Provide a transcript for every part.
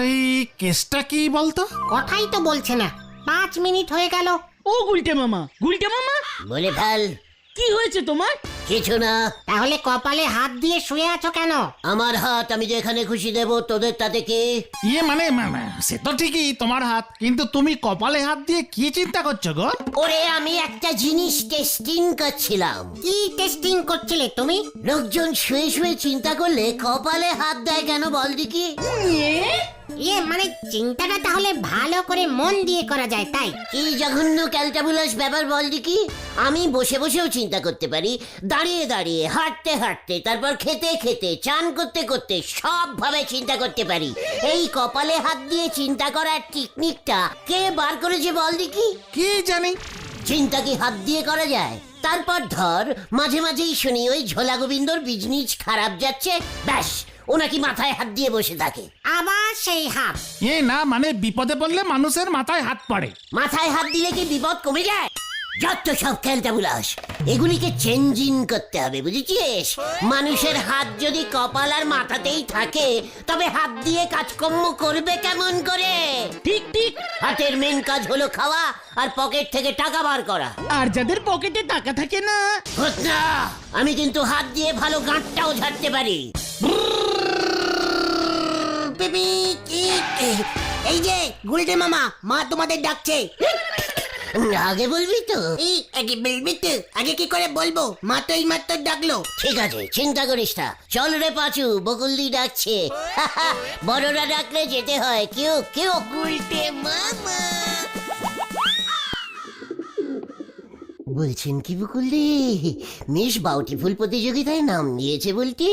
এই কেসটা কি বলতো? কথাই তো বলছে না। পাঁচ মিনিট হয়ে গেল। ও গুলটে মামা গুলটে মামা। বলে ফেল। কি হয়েছে তোমার? কিছু না। তাহলে কপালে হাত দিয়ে শুয়ে আছো কেন? আমার হাত আমি যেখানে খুশি দেব তোদের তাতে কি? ইয়ে মানে মানে, সে তো ঠিকই তোমার হাত। কিন্তু তুমি কপালে হাত দিয়ে কি চিন্তা করছ গো? ওরে আমি একটা জিনিস টেস্টিং করছিলাম। কি টেস্টিং করছিলে তুমি? লোকজন শুয়ে শুয়ে চিন্তা করলে কপালে হাত দেয় কেন বল দেখি। ইয়ে মানে চিন্তাটা তাহলে ভালো করে মন দিয়ে করা যায় তাই? কি জঘন্য ক্যালটাবুলাস ব্যাপার বল দেখি। আমি বসে বসেও চিন্তা করতে পারি। দাঁড়িয়ে দাঁড়িয়ে হাঁটতে হাঁটতে তারপর খেতে খেতে চান করতে করতে সব ভাবে চিন্তা করতে পারি। এই কপালে হাত দিয়ে চিন্তা করার টেকনিকটা কে বার করেছে বল দেখি। কি জানি? চিন্তা কি হাত দিয়ে করা যায়? তারপর ধর মাঝে মাঝেই শুনি ওই ঝোলা গোবিন্দর বিজনেস খারাপ যাচ্ছে। ব্যাস ও নাকি মাথায় হাত দিয়ে বসে থাকে? আবার সেই হাত। এ না মানে বিপদে পড়লে মানুষের মাথায় হাত পড়ে। মাথায় হাত দিলে কি বিপদ কমে যায়? যত সব খেলতাবুলাস এগুলিকে চেঞ্জিং করতে হবে বুঝেছিস? মানুষের হাত যদি কপাল আর মাথাতেই থাকে তবে হাত দিয়ে কাজকর্ম করবে কেমন করে? ঠিক ঠিক। হাতের মেন কাজ হলো খাওয়া আর পকেট থেকে টাকা বার করা। আর যাদের পকেটে টাকা থাকে না। ঘটনা আমি কিন্তু হাত দিয়ে ভালো গাঁটটাও ঝাড়তে পারি। পিপি কি এই যে গুলটে মামা মা তোমাদের ডাকছে। আগে বলবি তো? এই আগে বলবি তো। আগে কি করে বলব? মা তো এই মাত্র ডাকলো। ঠিক আছে চিন্তা করিস না। চল রে পাচু বকুলদি ডাকছে। বড়রা ডাকলে যেতে হয়। কেউ কেউ। উল্টে মামা। বলছেন কি বকুলদি? মিস বাউটিফুল প্রতিযোগিতায় নাম নিয়েছে বলতে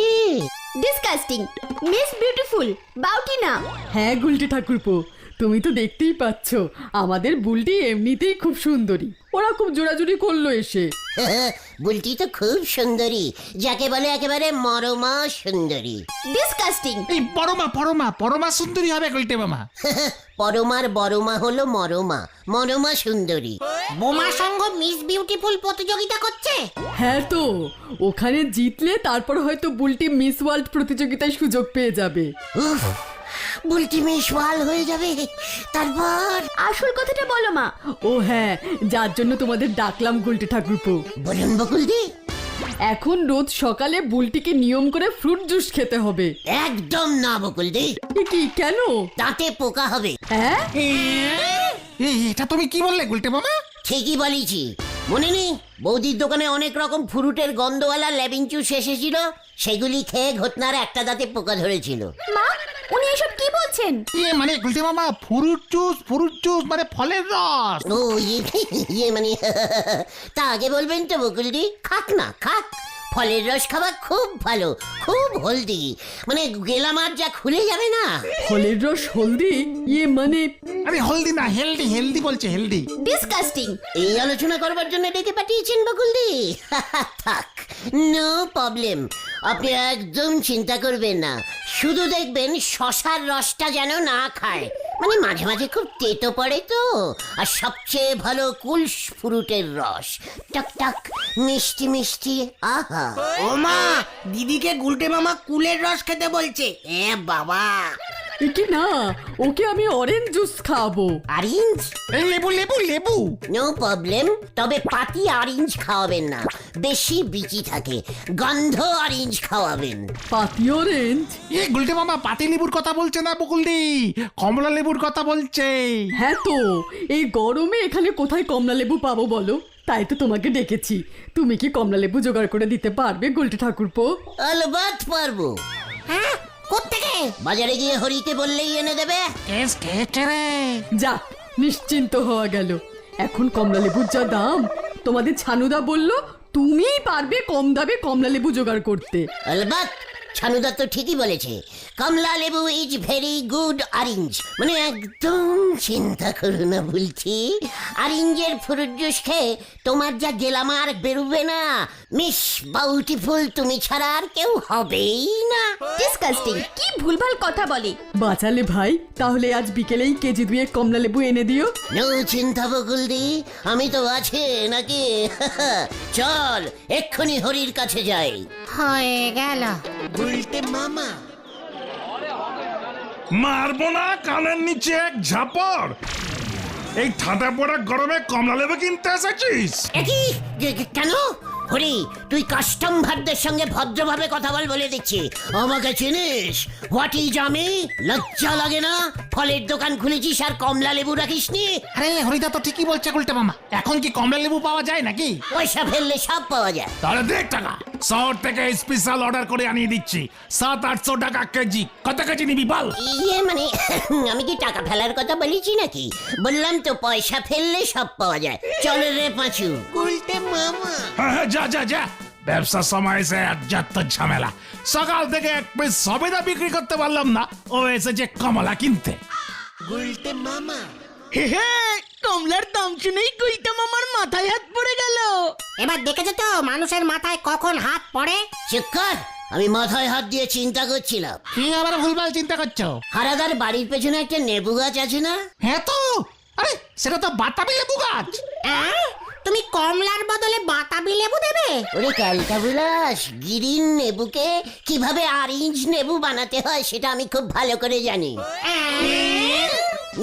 ডিসকাস্টিং মিস বিউটিফুল বাউটি না হ্যাঁ গুলটি ঠাকুরপো। তুমি তো দেখতেই পাচ্ছ আমাদের বুলটি এমনিতেই খুব সুন্দরী। ওরা খুব জোড়াজুড়ি করল এসে। বুলটি তো খুব সুন্দরী যাকে বলে একেবারে মরমা সুন্দরী। ডিসকাস্টিং এই পরমা পরমা পরমা সুন্দরী হবে গল্টে মামা। পরমার বড়মা হলো মরমা মরমা সুন্দরী। বোমা সংঘ মিস বিউটিফুল প্রতিযোগিতা করছে? হ্যাঁ তো ওখানে জিতলে তারপর হয়তো বুলটি মিস ওয়ার্ল্ড প্রতিযোগিতায় সুযোগ পেয়ে যাবে। উফ বুলটি মিস ওয়াল হয়ে যাবে। তারপর? আসল কথাটা বলো মা। ও হ্যাঁ যার জন্য তোমাদের ডাকলাম গুলটি ঠাকুরপো। বলুন বকুলদি। এখন রোজ সকালে বুলটিকে নিয়ম করে ফ্রুট জুস খেতে হবে। একদম না বকুলদি। এ কি কেন? দাঁতে পোকা হবে। হ্যাঁ? এই এটা তুমি কি বললে গুলটে মামা? ঠিকই বলেছি। মনে নেই বৌদির দোকানে অনেক রকম ফুরুটের গন্ধওয়ালা লেবিনচু জুস এসেছিল। সেগুলি খেয়ে ঘটনার একটা দাঁতে পোকা ধরেছিল। মা উনি এসব কি বলছেন? ইয়ে মানে গুলটে মামা ফ্রুট জুস ফুরুট জুস মানে ফলের রস। ও ইয়ে ইয়ে মানে তা আগে বলবেন তো বকুলদি। খাক না খাক। ফলের রস খাওয়া খুব ভালো খুব হলদি। মানে গেলামার যা খুলে যাবে না। ফলের রস হলদি? ইয়ে মানে? আরে হলদি না হেলদি হেলদি বলছে হেলদি। ডিসকাস্টিং এই আলোচনা করবার জন্য ডেকে পাঠিয়েছেন বকুলদি। থাক নো প্রবলেম আপনি একদম চিন্তা করবেন না। শুধু দেখবেন শশার রসটা যেন না খায়। মানে মাঝে মাঝে খুব তেতো পড়ে তো। আর সবচেয়ে ভালো কুলস ফ্রুটের রস। টক টক, মিষ্টি মিষ্টি, আহা। ও মা দিদিকে গুলটে মামা কুলের রস খেতে বলছে। এ বাবা। কি না ওকে আমি অরেঞ্জ জুস খাওয়াবো। অরেঞ্জ এই লেবু লেবু লেবু। নো প্রবলেম তবে পাতি অরেঞ্জ খাওয়াবেন না। বেশি বিচি থাকে গন্ধ অরেঞ্জ খাওয়াবেন। পাতি অরেঞ্জ এ গুলটে মামা পাতি লেবুর কথা বলছে না বকুলদি? কমলা লেবুর কথা বলছে। হ্যাঁ তো এই গরমে এখানে কোথায় কমলা লেবু পাবো বলো? তাই তো তোমাকে ডেকেছি। তুমি কি কমলা লেবু জোগাড় করে দিতে পারবে গোলটি ঠাকুরপো? আলবাত পারব। হ্যাঁ কোত্থেকে? বাজারে গিয়ে হরিকে বললেই এনে দেবে। কেস কেটে রে। যা নিশ্চিন্ত হওয়া গেল। এখন কমলা লেবুর যা দাম তোমাদের ছানুদা বলল তুমিই পারবে কম দামে কমলা লেবু জোগাড় করতে। আলবাত ছানুদা তো ঠিকই বলেছে। কমলা লেবু ইজ ভেরি গুড অরেঞ্জ মানে একদম চিন্তা করো না বলছি। অরেঞ্জের ফ্রুট জুস খেয়ে তোমার যা গেলামার বেরোবে না। মিস বাউটিফুল তুমি ছাড়া আর কেউ হবেই না। ডিসকাস্টিং কি ভুলভাল কথা বলে। বাঁচালে ভাই তাহলে আজ বিকেলেই কেজি দুয়ে কমলা লেবু এনে দিও। নো চিন্তা বকুলদি আমি তো আছে নাকি? চল এক্ষুনি হরির কাছে যাই। হয়ে গেল। মারবো না কানের নিচে এক ঝাপড়। এই ঠাটা পড়া গরমে কমলা লেবু কিনতে এসেছিস? কেন? হরি তুই কাস্টম ভারদের সঙ্গে ভদ্রভাবে কথা বল বলে দিচ্ছি। আমাকে চিনিস? হোয়াট ইজ আমি? লজ্জা লাগে না? ফলের দোকান খুলেছিস আর কমলা লেবু রাখিস নি আরে হরিদা তো ঠিকই বলছে গুলটে মামা। এখন কি কমলা লেবু পাওয়া যায় নাকি? পয়সা ফেললে সব পাওয়া যায়। তাহলে দেখ টাকা শহর থেকে স্পেশাল অর্ডার করে আনিয়ে দিচ্ছি। সাত আটশো টাকা কেজি। কত কেজি নিবি বল? ইয়ে মানে আমি কি টাকা ফেলার কথা বলেছি নাকি? বললাম তো পয়সা ফেললে সব পাওয়া যায়। চল রে পাঁচু। হ্যাঁ হ্যাঁ যা যা যা। ব্যবসার সময় এসে আর যত ঝামেলা। সকাল থেকে এক পিস সবেদা বিক্রি করতে পারলাম না। ও এসেছে কমলা কিনতে। হে হে কমলার দাম শুনেই গুলটে মামার মাথায় হাত পড়ে গেল। এবার দেখেছ তো মানুষের মাথায় কখন হাত পড়ে? কর আমি মাথায় হাত দিয়ে চিন্তা করছিলাম। কি আবার ভুলভাল চিন্তা করছ? হারাদার বাড়ির পেছনে একটা নেবু গাছ আছে না? হ্যাঁ তো। আরে সেটা তো বাতাবি লেবু গাছ। অ্যাঁ? তুমি কমলার বদলে বাতাবি লেবু দেবে? ওরে ক্যালকাবুলাস গিরিন নেবুকে কীভাবে অরেঞ্জ নেবু বানাতে হয় সেটা আমি খুব ভালো করে জানি।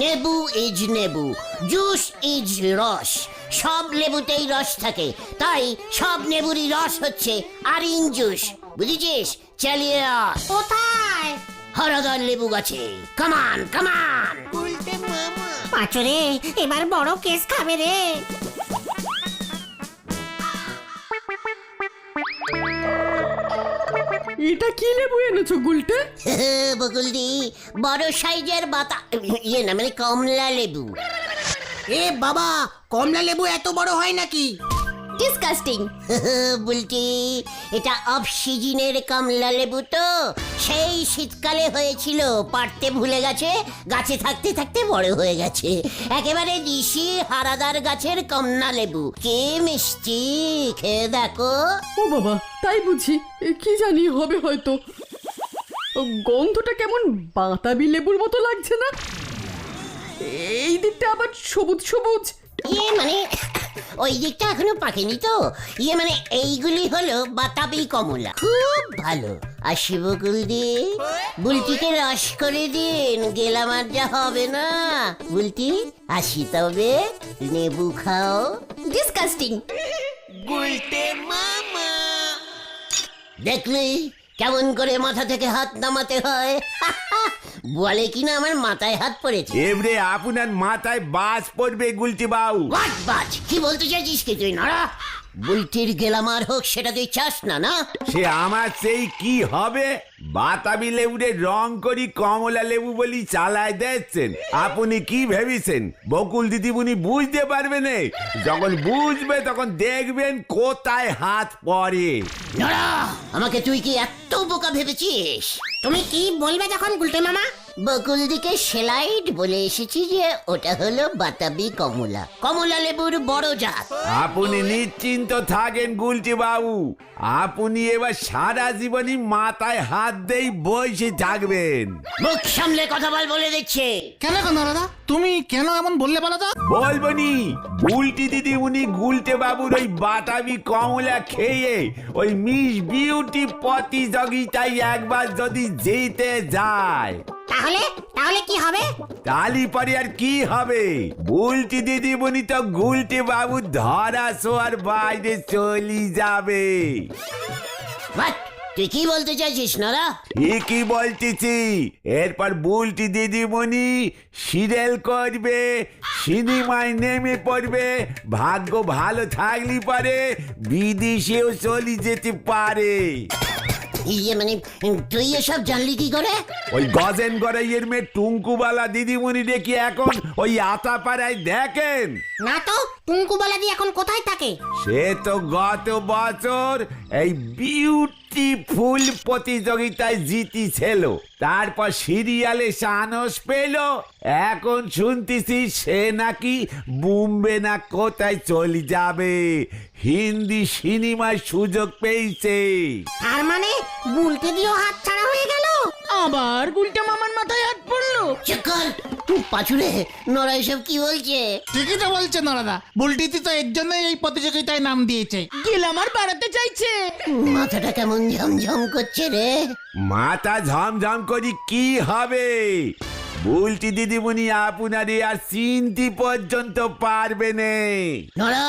নেবু ইজ নেবু জুস ইজ রস সব লেবুতেই রস থাকে তাই সব নেবুরই রস হচ্ছে অরেঞ্জ জুস বুঝেছিস? চালিয়ে আস কোথায়? হরদর লেবু গাছে। কামান কামান পাঁচরে এবার বড় কেস খাবে রে। এটা কি লেবু এনেছো গুলটে? বকুলদি বড় সাইজের বাতা ইয়ে না মানে কমলা লেবু। এ বাবা কমলা লেবু এত বড় হয় নাকি? ডিসকাস্টিং বলছি এটা অফ সিজনের কমলা লেবু তো? সেই শীতকালে হয়েছিল পারতে ভুলে গেছে গাছে থাকতে থাকতে বড় হয়ে গেছে। একেবারে ঋষি হারাদার গাছের কমলা লেবু। কে মিষ্টি খেয়ে দেখো। ও বাবা তাই বুঝি এ, কি জানি হবে হয়তো। গন্ধটা কেমন বাতাবি লেবুর মতো লাগছে না? এই দিকটা আবার সবুজ সবুজ। ইয়ে মানে ওই দিকটা এখনও পাকেনি তো। ইয়ে মানে এইগুলি হলো বাতাবি কমলা। খুব ভালো। আসি বকুল দি বুলটিকে রস করে দিন গেলাম আর যা হবে না। বুলটি আসি তবে লেবু খাও। ডিসকাস্টিং দেখলি কেমন করে মাথা থেকে হাত নামাতে হয়। বলে কিনা আমার মাথায় হাত পড়েছে। এবারে আপনার মাথায় বাস পড়বে গুলতি বাউ। বাজ বাজ কি বলতে চাইছিস কি তুই নড়া? বুলটির গেলামার হোক সেটা তুই চাস না না? সে আমার সেই কি হবে? বাতাবি লেবুরে রং করি কমলা লেবু বলি চালায় দেখছেন আপনি কি ভেবেছেন? বকুল দিদিমণি বুঝতে পারবেন যখন বুঝবে তখন দেখবেন কোথায় হাত পড়ে। নড়া আমাকে তুই কি এত বোকা ভেবেছিস? তুমি কি বলবে যখন গুলটে মামা? বকুল দিকে সেলাইট বলে এসেছি যে ওটা হলো বাতাবি কমলা। কমলা লেবুর বড় জাত। আপনি নিশ্চিন্ত থাকেন গুলটি বাবু। আপনি এবার সারা জীবনই মাথায় হাত দেই বসে থাকবেন। মুখ সামলে কথা বল বলে দিচ্ছে। কেন কেন দাদা তুমি কেন এমন বললে বলো তো? বলবনি গুলটি দিদি উনি গুলটে বাবুর ওই বাটাবি কমলা খেয়ে ওই মিস বিউটি প্রতিযোগিতায় একবার যদি জিতে যায়। তাহলে? তাহলে কি হবে? তালি পরে আর কি হবে? বুলটি দিদিমণি তো গুলটে বাবু ধরা শোয়ার বাইরে চলি যাবে। What? তুই কি বলতে চাইছিস নরা? ঠিকই বলতেছি। এরপর বুলটি দিদিমণি সিরিয়াল করবে সিনেমায় নেমে পড়বে ভাগ্য ভালো থাকলে পারে বিদেশেও চলে যেতে পারে। ইয়ে মানে তুই এসব জানলি কি করে? ওই গজেন গড়াইয়ের মেয়ে টুঙ্কুবালা দিদিমণি দেখি এখন ওই আতাপাড়ায় দেখেন। না তো টুঙ্কু বলা দিয়ে এখন কোথায় থাকে? সে তো গত বছর এই বিউটিফুল প্রতিযোগিতায় জিতিছিল। তারপর সিরিয়ালে সাহস পেল। এখন শুনতেছি সে নাকি বুম্বে না কোথায় চলে যাবে। হিন্দি সিনেমায় সুযোগ পেয়েছে। তার মানে বুলটে দিয়েও হাত ছাড়া হয়ে গেল? আবার গুলটে মামার মাথায় হাত পড়ল? চকল পাচুরে নরা এসব কি বলছে? ঠিকই তো বলছে নরাদা বুলটিতি তো এর জন্যই এই প্রতিযোগিতায় নাম দিয়েছে। গেলাম আর বাড়াতে চাইছে। মাথাটা কেমন ঝমঝম করছে রে? মাথা ঝমঝম করি কি হবে? বলছি দিদিমণি আপনারে আর চিনতে পর্যন্ত পারবে নে। নরা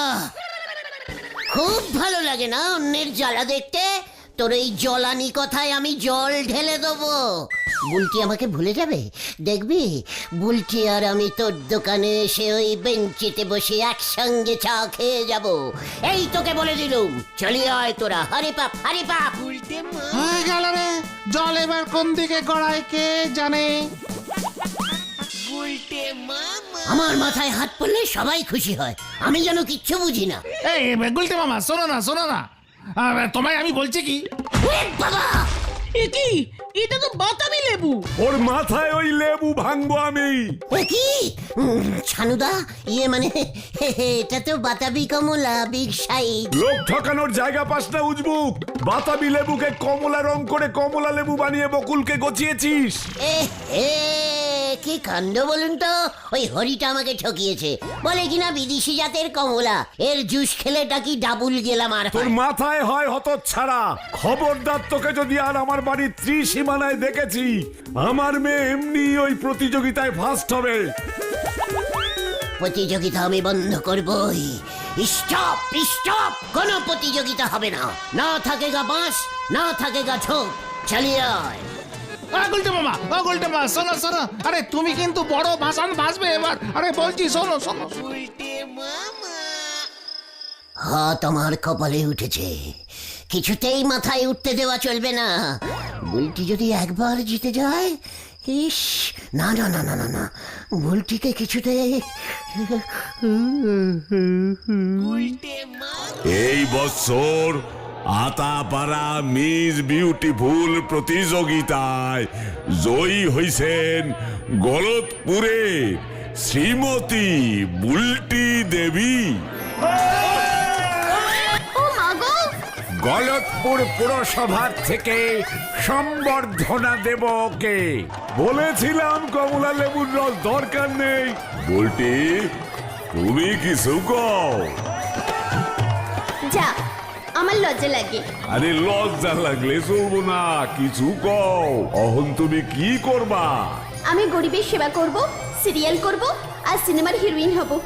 খুব ভালো লাগে না অন্যের জ্বালা দেখতে? তোর এই জলানি কথায় আমি জল ঢেলে দেবো। বুলটি আমাকে ভুলে যাবে? দেখবি? বুলটি আর আমি তোর দোকানে এসে ওই বেঞ্চিতে বসে একসঙ্গে চা খেয়ে যাব। এই তোকে বলে দিলুম চলি আয় তোরা। হারি পাপ হারি পাপ হয়ে গেল রে। জল এবার কোন দিকে গড়ায় কে জানে? আমার মাথায় হাত পড়লে সবাই খুশি হয়। আমি যেন কিচ্ছু বুঝি না। এই গুলতে মামা শোনো না শোনো না। তোমায় আমি বলছি কি? বাবা! এ কি? এটা তো বাতাবি লেবু। ওর মাথায় ওই লেবু ভাঙবো আমি। এ কি? উম, ছানুদা ইয়ে মানে এটা তো বাতাবি কমলা বিগ সাইজ। লোক ঠকানোর জায়গা পাস না উজবুক। বাতাবি লেবুকে কমলা রং করে কমলা লেবু বানিয়ে বকুলকে গচিয়েছিস। এ হে কি কাণ্ড বলুন তো? ওই হরিটা আমাকে ঠকিয়েছে। বলে কিনা বিদেশি জাতের কমলা। এর জুস খেলেটা কি ডাবুল গেলাম আর তোর মাথায় হয় হত ছাড়া খবরদার তোকে যদি আর আমার বাড়ির ত্রিসীমানায় দেখেছি আমার মেয়ে এমনি ওই প্রতিযোগিতায় ফার্স্ট হবে। প্রতিযোগিতা আমি বন্ধ করবই। Stop stop! কোনো প্রতিযোগিতা হবে না। না থাকে গা বাঁশ না থাকে গা ঝোপ। চালিয়ে গুলটে মামা ও গুলটে মামা শোনো শোনো। আরে তুমি কিন্তু বড় ভাষণ ভাসবে এবার। আরে বলছি শোনো শোনো। হাত আমার কপালে উঠেছে। কিছুতেই মাথায় উঠতে দেওয়া চলবে না। বুলটি যদি একবার জিতে যায় ইস না না না না না না। বুলটিকে কিছুতে এই বছর আতাপাড়া মিস বিউটিফুল প্রতিযোগিতায় জয়ী হইছেন গলতপুরে শ্রীমতী বুলটি দেবী। গলতপুর পুরসভার থেকে সম্বর্ধনা দেব ওকে। বলেছিলাম কমলা লেবুর রস দরকার নেই। বুলটি তুমি কিছু কও যা আমার লজ্জা লাগে। আরে লজ্জা লাগলে চলবো না কিছু কও। অহন তুমি কি করবা? আমি গরিবের সেবা করব সিরিয়াল করব আর সিনেমার হিরোইন হব।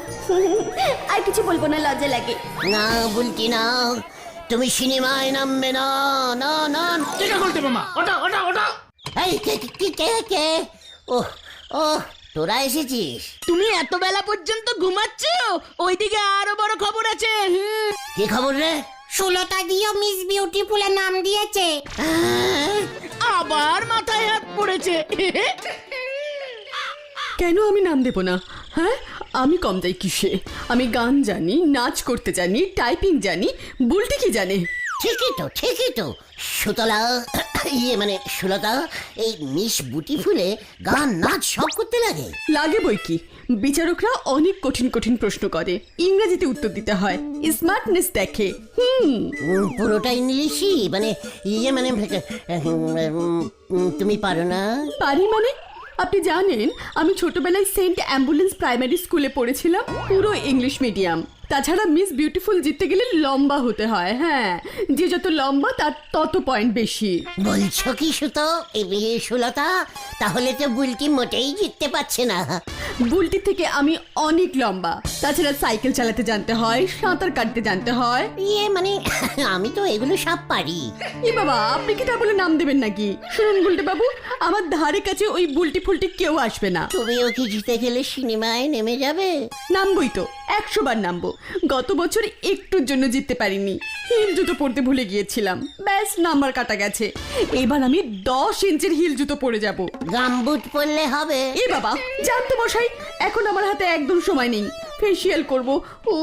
আর কিছু বলব না লজ্জা লাগে। না বুলটি না। তুমি সিনেমায় নামবে না না না ঠিক আছে গুলটে মামা? ওটা ওটা ওটা এই কে কে- কে কে ও ও তোরা এসেছিস? তুমি এত বেলা পর্যন্ত ঘুমাচ্ছ? ওইদিকে আরও বড় খবর আছে। কি খবর রে? ষোলোটা দিয়েও মিস বিউটিফুলের নাম দিয়েছে। আবার মাথায় হাত পড়েছে। কেন আমি নাম দেব না? হ্যাঁ? আমি কম যাই কিসে? আমি গান জানি নাচ করতে জানি টাইপিং জানি বুলটি কি জানে? ঠিকই তো ঠিকই তো। সুতলা ইয়ে মানে সুলতা এই মিস বুটি ফুলে গান নাচ সব করতে লাগে। লাগে বই কি? বিচারকরা অনেক কঠিন কঠিন প্রশ্ন করে। ইংরেজিতে উত্তর দিতে হয়। স্মার্টনেস দেখে। হুম। উম, পুরোটা ইংলিশই মানে ইয়ে মানে উম, তুমি পারো না? পারি মানে? আপনি জানেন আমি ছোটবেলায় সেন্ট অ্যাম্বুলেন্স প্রাইমারি স্কুলে পড়েছিলাম পুরো ইংলিশ মিডিয়াম। তাছাড়া মিস বিউটিফুল জিততে গেলে লম্বা হতে হয় হ্যাঁ। যে যত লম্বা তার তত পয়েন্ট বেশি। বলছো কি সুতো? এই বিয়ে সুলতা? তাহলে তো বুলটি মোটেই জিততে পারছে না। বুলটি থেকে আমি অনেক লম্বা। তাছাড়া সাইকেল চালাতে জানতে হয় সাঁতার কাটতে জানতে হয়। ইয়ে মানে আমি তো এগুলো সব পারি। এ বাবা আপনি কি তা বলে নাম দেবেন নাকি? শুনুন গুলটে বাবু আমার ধারে কাছে ওই বুলটি ফুলটি কেউ আসবে না। তুমিও কি জিতে গেলে সিনেমায় নেমে যাবে? নামবই তো। একশো বার নামবো। গত বছর একটুর জন্য জিততে পারিনি। হিল জুতো পরতে ভুলে গিয়েছিলাম। ব্যাস নাম্বার কাটা গেছে। এবার আমি দশ ইঞ্চের হিল জুতো পরে যাব। গামবুট পরলে হবে। এ বাবা জানতো মশাই এখন আমার হাতে একদম সময় নেই। ফেসিয়াল করব। ও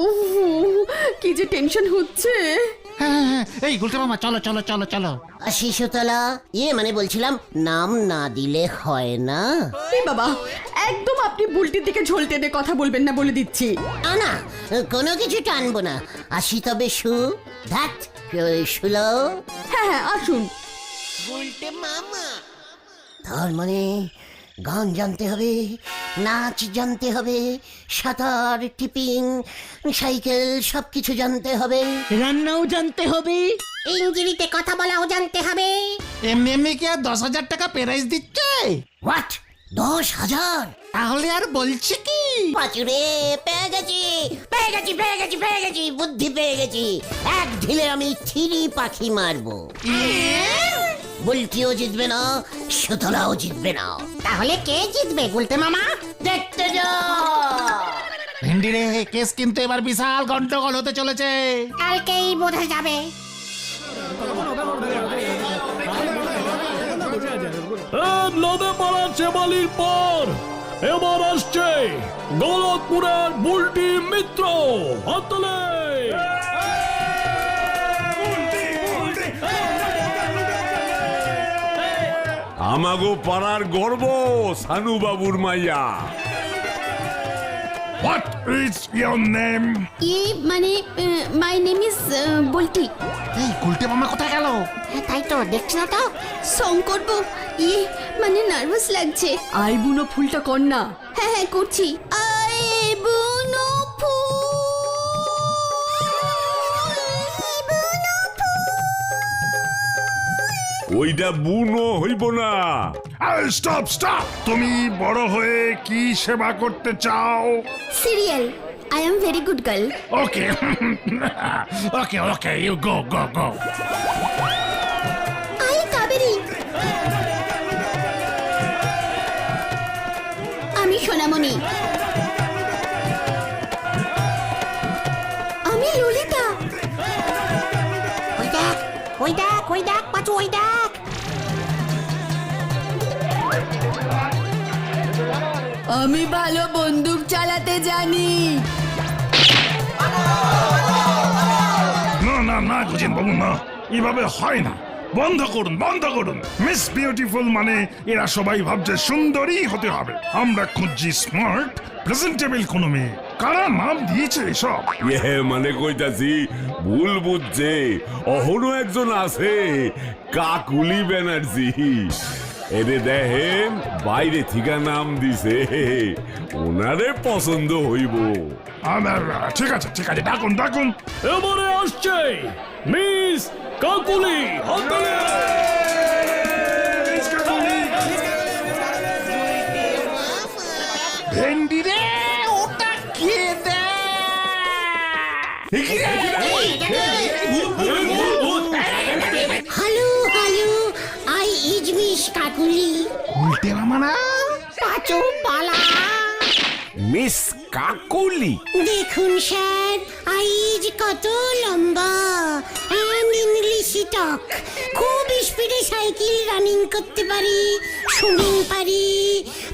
কি যে টেনশন হচ্ছে। হ্যাঁ হ্যাঁ, হ্যাঁ। এই গুলটে মামা চলো চলো চলো চলো। শিশুতলা ইয়ে মানে বলছিলাম নাম না দিলে হয় না। এ বাবা একদম আপনি বুলটির দিকে ঝোল টেনে কথা বলবেন না বলে দিচ্ছি। না না কোনো কিছু টানবো না। আসি তবে সু ধ্যাত শুলো। হ্যাঁ হ্যাঁ আসুন। তার মানে গান জানতে হবে নাচ জানতে হবে সাঁতার টিপিং সাইকেল সব কিছু জানতে হবে। রান্নাও জানতে হবে। ইংরেজিতে কথা বলাও জানতে হবে। এমনি এমনি কি আর দশ হাজার টাকা প্রাইজ দিচ্ছে? হোয়াট দশ হাজার? তাহলে আর বলছি কি? পাচুরে পেয়ে গেছি পেয়ে গেছি পেয়ে গেছি পেয়ে গেছি বুদ্ধি পেয়ে গেছি। এক ঢিলে আমি থিরি পাখি মারবো। বুলটিও জিতবে না সুতলাও জিতবে না তাহলে কে জিতবে গুলটে মামা দেখতে যা ভেন্ডি রে কেস কিন্তু এবার বিশাল গন্ডগোল হতে চলেছে কালকেই বোঝা যাবে। নদে পাড়া চেবালির পর এবার আসছে গলতপুরের বুলটি মিত্র হাতলে আমাগো পাড়ার গর্ব সানু বাবুর মাইয়া। হোয়াট ইজ ইয়োর নেম ই মানে মাই নেম ইজ বলটি। এই কুলটে মামা কোথায় গেল? হ্যাঁ, তাই তো দেখছি না তো? শঙ্কর করব ই মানে নার্ভাস লাগছে। আই বুনো ফুলটা কর না। হ্যাঁ হ্যাঁ করছি। আই ওইটা বুনো হইব না। স্টপ স্টপ তুমি বড় হয়ে কি সেবা করতে চাও? Serial I am very good girl okay okay okay you go go go I Kaberi. আমি সোনামণি। আমি ভালো বন্দুক চালাতে জানি। না না না গুজেন বাবু না। এভাবে হয় না। বন্ধ করুন বন্ধ করুন। মিস বিউটিফুল মানে এরা সবাই ভাবছে সুন্দরী হতে হবে। আমরা খুঁজছি স্মার্ট প্রেজেন্টেবল কোনো মেয়ে। কারা নাম দিয়েছে এসব? ইয়ে মানে কইতাছি ভুল বুঝছে। অহনো একজন আছে কাকুলি ব্যানার্জি। এরে দেখেন বাইরে থিকা নাম দিছে। ওনারে পছন্দ হইব। আমার ঠিক আছে ঠিক আছে ডাকুন ডাকুন। এবারে আসছে মিস কাকুলি হাতলে কাকুলি উল্টে মামারা পাচু পালা। মিস কাকুলি। দেখুন স্যার আইজ কত লম্বা। And English talk. খুব স্পিডে সাইকেল রানিং করতে পারি সুইমিং পারি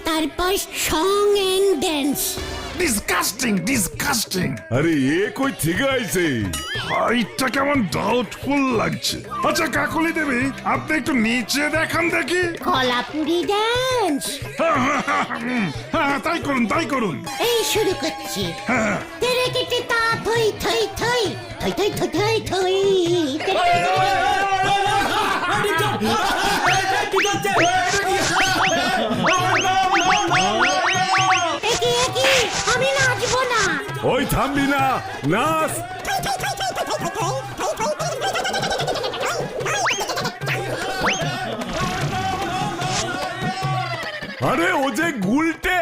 তারপর song and dance. Disgusting disgusting আরে এ কই ঠিক আছে হাইটটা কেমন ডাউটফুল লাগছে আচ্ছা কাকুলি দেবী আপনি একটু নিচে দেখান দেখি কলাপুরি ড্যান্স হ্যাঁ তাই করুন তাই করুন এই শুরু করছি হ্যাঁ তেরে কেটে তা থই থই থই থই থই থই থই থই ওই থামবি না নাচ আরে ও যে গুলটে।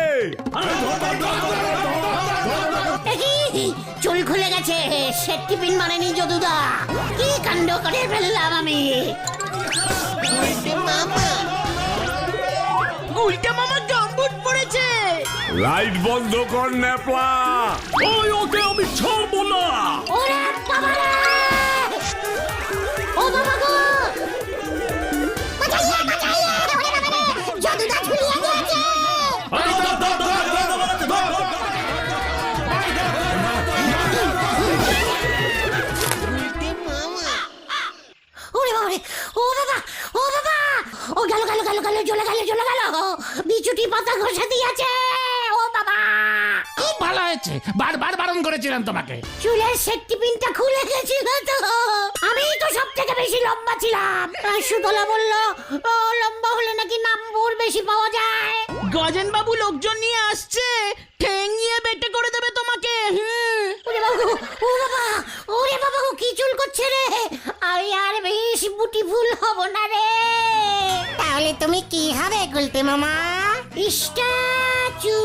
চুল খুলে গেছে সেট টিফিন মানেনি যদুদা? কি কাণ্ড করে ফেললাম আমি? উল্টা মামা গম্বুট পড়েছে লাইট বন্ধ কর ন্যাপলা ওই ওকে আমি ছাড়বো না ওরে বাবা রে! ও বাবা গো বাঁচাইয়ে, বাঁচাইয়ে! ওরে বাবা রে! যদুদা ঝুলিয়ে দিয়েছে ওরে বাবা রে! ও বাবা ও বাবা ও গেল গেল গেল গেল জ্বলে গেল জ্বলে গেল বিচুটি পাতা ঘষে দিয়েছে ভালো হয়েছে। বারবার বারণ করেছিলাম তোমাকে। চুলের সেফটি পিনটা খুলে গেছিল তো। আমি তো সব থেকে বেশি লম্বা ছিলাম। আর সুতলা বলল ও লম্বা হলে নাকি নাম্বর বেশি পাওয়া যায়? প্রধান বাবু লোকজন নিয়ে আসছে। ঠেঙিয়ে বেটে করে দেবে তোমাকে। হুম। ওরে বাবু ও বাবা ওরে বাবা ও কি চুল করছে রে? আমি আর বেশ বুটিফুল হব না রে। তাহলে তুমি কি হবে গুলটে মামা? স্ট্যাচু